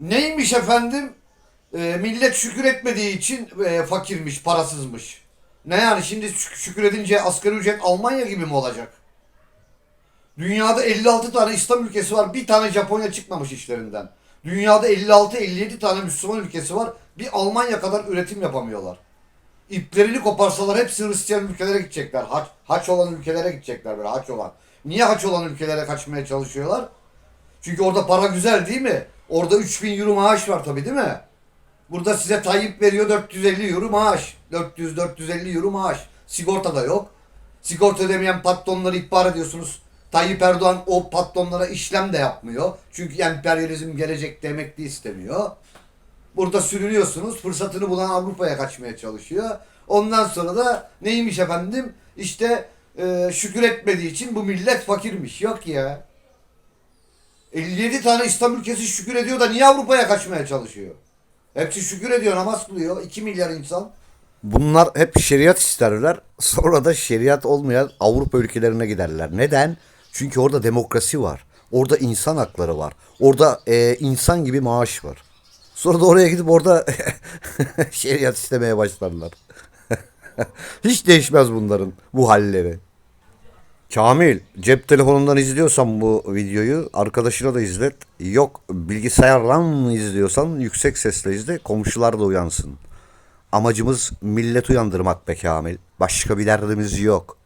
Neymiş efendim? Ee, millet şükür etmediği için e, fakirmiş, parasızmış. Ne yani şimdi şük- şükür edince asgari ücret Almanya gibi mi olacak? Dünyada 56 tane İslam ülkesi var. Bir tane Japonya çıkmamış işlerinden. Dünyada 56-57 tane Müslüman ülkesi var. Bir Almanya kadar üretim yapamıyorlar. İplerini koparsalar hepsi Hristiyan ülkelere gidecekler. Haç, haç olan ülkelere gidecekler böyle haç olan. Niye haç olan ülkelere kaçmaya çalışıyorlar? Çünkü orada para güzel değil mi? Orada 3000 euro maaş var tabii değil mi? Burada size Tayyip veriyor 450 euro maaş. 400-450 euro maaş. Sigorta da yok. Sigorta ödemeyen patronları ihbar ediyorsunuz. Tayyip Erdoğan o patronlara işlem de yapmıyor. Çünkü emperyalizm gelecekte emekli istemiyor. Burada sürünüyorsunuz. Fırsatını bulan Avrupa'ya kaçmaya çalışıyor. Ondan sonra da neymiş efendim? İşte e, şükür etmediği için bu millet fakirmiş. Yok ya. 57 tane İslam ülkesi şükür ediyor da niye Avrupa'ya kaçmaya çalışıyor? Hepsi şükür ediyor, namaz kılıyor. 2 milyar insan. Bunlar hep şeriat isterler. Sonra da şeriat olmayan Avrupa ülkelerine giderler. Neden? Çünkü orada demokrasi var. Orada insan hakları var. Orada e, insan gibi maaş var. Sonra da oraya gidip orada şeriat istemeye başlarlar. Hiç değişmez bunların bu halleri. Kamil, cep telefonundan izliyorsan bu videoyu arkadaşına da izlet. Yok bilgisayardan mı izliyorsan yüksek sesle izle komşular da uyansın. Amacımız millet uyandırmak be Kamil. Başka bir derdimiz yok.